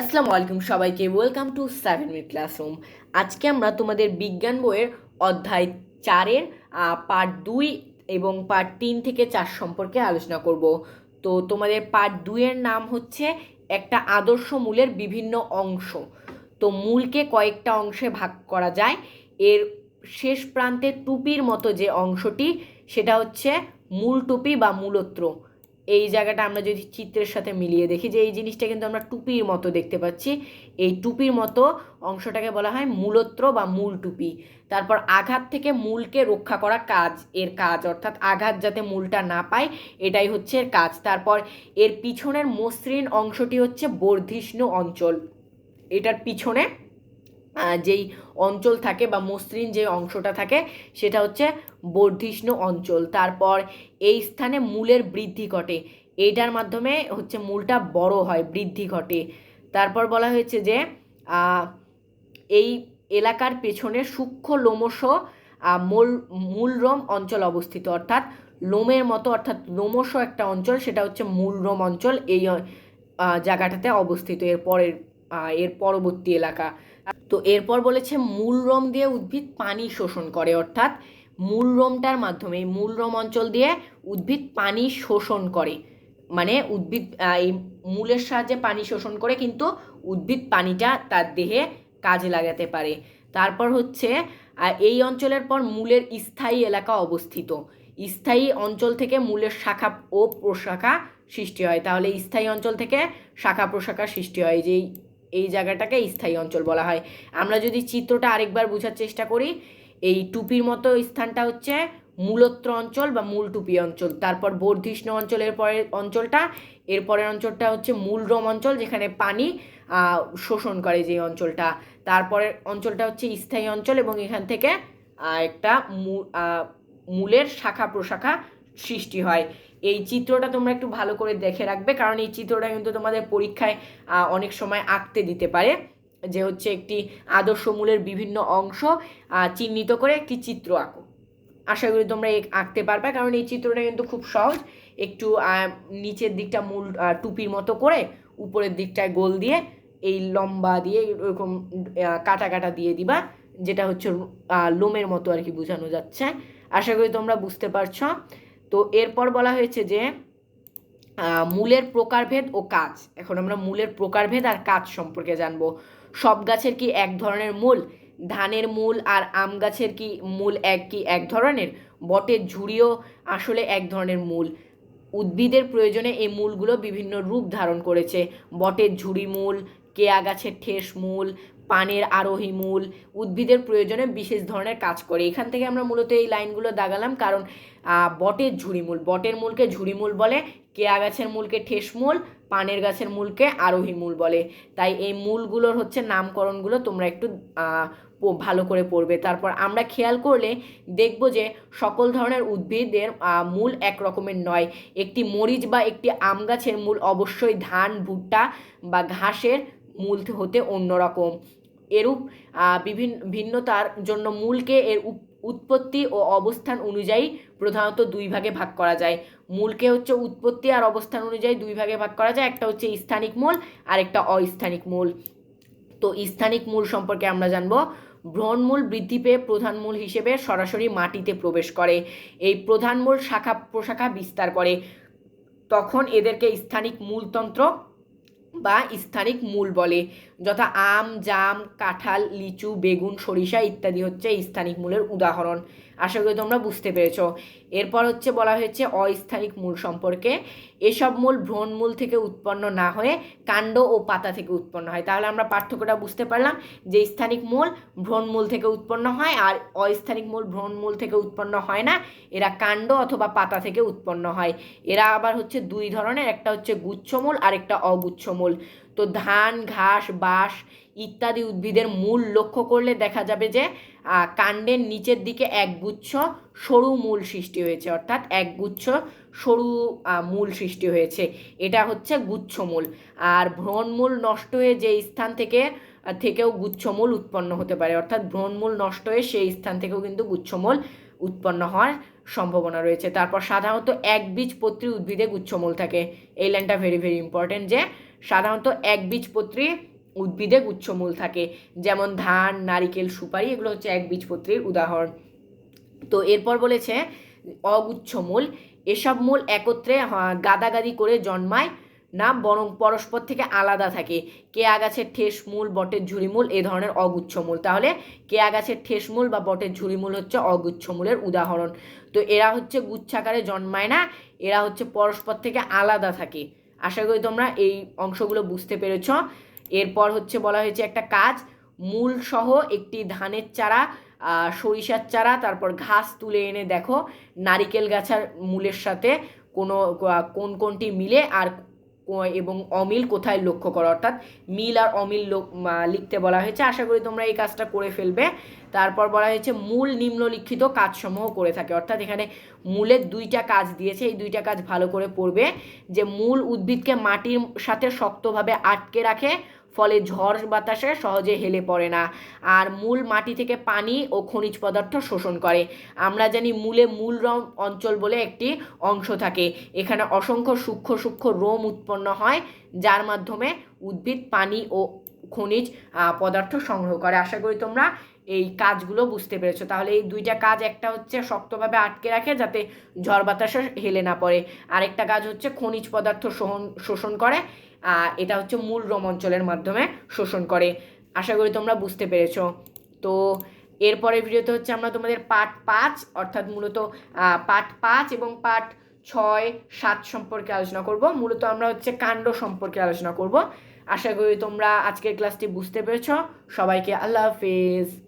আসসালামু আলাইকুম সবাইকে welcome to seven minute classroom আজকে আমরা তোমাদের বিজ্ঞান বইয়ের অধ্যায় চারের পার্ট দুই এবং পার্ট তিন থেকে চার সম্পর্কে আলোচনা করব। তো তোমাদের পার্ট দুইয়ের নাম হচ্ছে একটা আদর্শ মূলের বিভিন্ন অংশ। তো মূলকে কয়েকটা অংশে ভাগ করা যায়। এর শেষ প্রান্তে টুপির মতো যে অংশটি, সেটা হচ্ছে মূল টুপি বা মূলত্র। এই জায়গাটা আমরা যদি চিত্রের সাথে মিলিয়ে দেখি যে এই জিনিসটা কিন্তু আমরা টুপির মতো দেখতে পাচ্ছি। এই টুপির মতো অংশটাকে বলা হয় মূলত্র বা মূল টুপি। তারপর আঘাত থেকে মূলকে রক্ষা করা কাজ, এর কাজ, অর্থাৎ আঘাত যাতে মূলটা না পায়, এটাই হচ্ছে এর কাজ। তারপর এর পিছনের মসৃণ অংশটি হচ্ছে বর্ধিষ্ণু অঞ্চল। এটার পিছনে যেই অঞ্চল থাকে বা মসৃণ যে অংশটা থাকে, সেটা হচ্ছে বর্ধিষ্ণু অঞ্চল। তারপর এই স্থানে মূলের বৃদ্ধি ঘটে। এইটার মাধ্যমে হচ্ছে মূলটা বড় হয়, বৃদ্ধি ঘটে। তারপর বলা হয়েছে যে এই এলাকার পেছনে সূক্ষ্ম লোমশ মূল, মূলরোম অঞ্চল অবস্থিত। অর্থাৎ লোমের মতো, অর্থাৎ লোমশ একটা অঞ্চল, সেটা হচ্ছে মূলরোম অঞ্চল, এই জায়গাটাতে অবস্থিত। এর পরের এর পরবর্তী এলাকা। তো এরপর বলেছে মূলরোম দিয়ে উদ্ভিদ পানি শোষণ করে, অর্থাৎ মূলরোমটার মাধ্যমে, এই মূলরোম অঞ্চল দিয়ে উদ্ভিদ পানি শোষণ করে। মানে উদ্ভিদ এই মূলের সাহায্যে পানি শোষণ করে, কিন্তু উদ্ভিদ পানিটা তার দেহে কাজে লাগাতে পারে। তারপর হচ্ছে এই অঞ্চলের পর মূলের স্থায়ী এলাকা অবস্থিত। স্থায়ী অঞ্চল থেকে মূলের শাখা ও প্রশাখা সৃষ্টি হয়। তাহলে স্থায়ী অঞ্চল থেকে শাখা প্রশাখা সৃষ্টি হয়। যেই এই জায়গাটাকে স্থায়ী অঞ্চল বলা হয়। আমরা যদি চিত্রটা আরেকবার বোঝার চেষ্টা করি, এই টুপির মতো স্থানটা হচ্ছে মূলত্র অঞ্চল বা মূল টুপি অঞ্চল। তারপর বর্ধিষ্ণু অঞ্চলের পরের অঞ্চলটা, এর পরের অঞ্চলটা হচ্ছে মূলরোম অঞ্চল, যেখানে পানি শোষণ করে যে অঞ্চলটা। তারপরের অঞ্চলটা হচ্ছে স্থায়ী অঞ্চল এবং এখান থেকে একটা মূলের শাখা প্রশাখা সৃষ্টি হয়। এই চিত্রটা তোমরা একটু ভালো করে দেখে রাখবে কারণ এই চিত্রটা কিন্তু তোমাদের পরীক্ষায় অনেক সময় আঁকতে দিতে পারে। যে হচ্ছে একটি আদর্শ মূলের বিভিন্ন অংশ চিহ্নিত করে একটি চিত্র আঁকো। আশা করি তোমরা আঁকতে পারবে কারণ এই চিত্রটা কিন্তু খুব সহজ। একটু নিচের দিকটা মূল টুপির মতো করে উপরের দিকটায় গোল দিয়ে এই লম্বা দিয়ে এরকম আহ, কাটা কাটা দিয়ে দিবা যেটা হচ্ছে লোমের মতো আর কি বোঝানো যাচ্ছে। আশা করি তোমরা বুঝতে পারছ। তো এরপর বলা হয়েছে যে মূলের প্রকারভেদ ও কাজ। এখন আমরা মূলের প্রকারভেদ আর কাজ সম্পর্কে জানব। সব গাছের কি এক ধরনের মূল? ধানের মূল আর আম গাছের কি মূল এক কি এক ধরনের? বটের ঝুড়িও আসলে এক ধরনের মূল। উদ্ভিদের প্রয়োজনে এই মূলগুলো বিভিন্ন রূপ ধারণ করেছে। বটের ঝুড়ি মূল কেয়া গাছের ঠেস মূল, পানের আরোহী মূল, উদ্ভিদের প্রয়োজনে বিশেষ ধরনের কাজ করে। এখান থেকে আমরা মূলত এই লাইনগুলো দাগালাম কারণ বটের ঝুড়ি মূল। বটের মূলকে ঝুড়ি মূল বলে, কেয়া গাছের মূলকে ঠেস মূল, পানের গাছের মূলকে আরোহী মূল বলে। তাই এই মূলগুলোর হচ্ছে নামকরণগুলো তোমরা একটু ভালো করে পড়বে। তারপর আমরা খেয়াল করলে দেখব যে সকল ধরনের উদ্ভিদের মূল এক রকমের নয়। একটি মরিচ বা একটি আম গাছের মূল অবশ্যই ধান, ভুট্টা বা ঘাসের মূল হতে অন্যরকম এরূপ বিভিন্ন ভিন্নতার জন্য মূলকে এর উৎপত্তি ও অবস্থান অনুযায়ী প্রধানত দুই ভাগে ভাগ করা যায়। মূলকে হচ্ছে উৎপত্তি আর অবস্থান অনুযায়ী দুই ভাগে ভাগ করা যায়। একটা হচ্ছে স্থানিক মূল আর একটা অস্থানিক মূল। তো স্থানিক মূল সম্পর্কে আমরা জানব। ভ্রণমূল বৃদ্ধি পেয়ে প্রধান মূল হিসেবে সরাসরি মাটিতে প্রবেশ করে। এই প্রধান মূল শাখা প্রশাখা বিস্তার করে। তখন এদেরকে স্থানিক মূলতন্ত্র বা স্থানিক মূল বলে। যথা আম, জাম, কাঁঠাল, লিচু, বেগুন, সরিষা ইত্যাদি হচ্ছে স্থানিক মূলের উদাহরণ। আশা করি তোমরা বুঝতে পেরেছ। এরপর হচ্ছে বলা হয়েছে অস্থানিক মূল সম্পর্কে। এসব মূল ভ্রূণমূল থেকে উৎপন্ন না হয়ে কাণ্ড ও পাতা থেকে উৎপন্ন হয়। তাহলে আমরা পার্থক্যটা বুঝতে পারলাম যে স্থানিক মূল ভ্রূণমূল থেকে উৎপন্ন হয় আর অস্থানিক মূল ভ্রূণমূল থেকে উৎপন্ন হয় না, এরা কাণ্ড অথবা পাতা থেকে উৎপন্ন হয়। এরা আবার হচ্ছে দুই ধরনের, একটা হচ্ছে গুচ্ছমূল আর একটা অগুচ্ছমূল তো ধান, ঘাস, বাঁশ ইত্যাদি উদ্ভিদের মূল লক্ষ্য করলে দেখা যাবে যে কাণ্ডের নিচের দিকে একগুচ্ছ সরু মূল সৃষ্টি হয়েছে। অর্থাৎ একগুচ্ছ সরু মূল সৃষ্টি হয়েছে। এটা হচ্ছে গুচ্ছমূল আর ভ্রণমূল নষ্ট হয়ে যে স্থান থেকে থেকেও গুচ্ছমূল উৎপন্ন হতে পারে। অর্থাৎ ভ্রণমূল নষ্ট হয়ে সেই স্থান থেকেও কিন্তু গুচ্ছমূল উৎপন্ন হওয়ার সম্ভাবনা রয়েছে। তারপর সাধারণত একবীজপত্রী উদ্ভিদে গুচ্ছমূল থাকে। এই লাইনটা ভেরি ভেরি ইম্পর্টেন্ট যে সাধারণত একবীজপত্রী উদ্ভিদে গুচ্ছমূল থাকে। যেমন ধান, নারিকেল, সুপারি এগুলো হচ্ছে একবীজপত্রীর উদাহরণ। তো এরপর বলেছে অগুচ্ছমূল। এসব মূল একত্রে গাদাগাদি করে জন্মায় না বরং পরস্পর থেকে আলাদা থাকে। কেয়া গাছের ঠেস মূল, বটের ঝুড়িমূল এ ধরনের অগুচ্ছমূল তাহলে কেয়া গাছের ঠেস মূল বা বটের ঝুড়িমূল হচ্ছে অগুচ্ছমূলের উদাহরণ। তো এরা হচ্ছে গুচ্ছাকারে জন্মায় না, এরা হচ্ছে পরস্পর থেকে আলাদা থাকে। আশা করি তোমরা এই অংশগুলো বুঝতে পেরেছ। এরপর হচ্ছে বলা হয়েছে একটা কাজ, মূল সহ একটি ধানের চারা সরিষার চারা, তারপর ঘাস তুলে এনে দেখো, নারিকেল গাছের মূলের সাথে কোনো কোন কোনটি মিলে আর এবং অমিল কোথায় লক্ষ্য করো? অর্থাৎ মিল আর অমিল লিখতে বলা হয়েছে। আশা করি তোমরা এই কাজটা করে ফেলবে। তারপর বলা হয়েছে, মূল নিম্নলিখিত কাজসমূহ করে থাকে। অর্থাৎ এখানে মূলের দুইটা কাজ দিয়েছে। এই দুইটা কাজ ভালো করে পড়বে। যে মূল উদ্ভিদকে মাটির সাথে শক্তভাবে আটকে রাখে ফলে ঝড় বাতাসে সহজে হেলে পড়ে না। আর মূল মাটি থেকে পানি ও খনিজ পদার্থ শোষণ করে। আমরা জানি মূলে মূল রম অঞ্চল বলে একটি অংশ থাকে। এখানে অসংখ্য সূক্ষ্ম সূক্ষ্ম রোম উৎপন্ন হয়, যার মাধ্যমে উদ্ভিদ, পানি ও খনিজ পদার্থ সংগ্রহ করে। আশা করি তোমরা এই কাজগুলো বুঝতে পেরেছ। তাহলে এই দুইটা কাজ একটা হচ্ছে শক্তভাবে আটকে রাখে যাতে ঝড় বাতাসে হেলে না পড়ে। আরেকটা কাজ হচ্ছে খনিজ পদার্থ শোষণ শোষণ করে এটা হচ্ছে মূল রোম অঞ্চলের মাধ্যমে শোষণ করে। আশা করি তোমরা বুঝতে পেরেছ। তো এরপরের ভিডিওতে হচ্ছে আমরা তোমাদের পার্ট পাঁচ, অর্থাৎ মূলত পার্ট পাঁচ এবং পার্ট ছয়, সাত সম্পর্কে আলোচনা করব। মূলত আমরা হচ্ছে কাণ্ড সম্পর্কে আলোচনা করব। আশা করি তোমরা আজকের ক্লাসটি বুঝতে পেরেছ। সবাইকে আল্লাহ হাফেজ।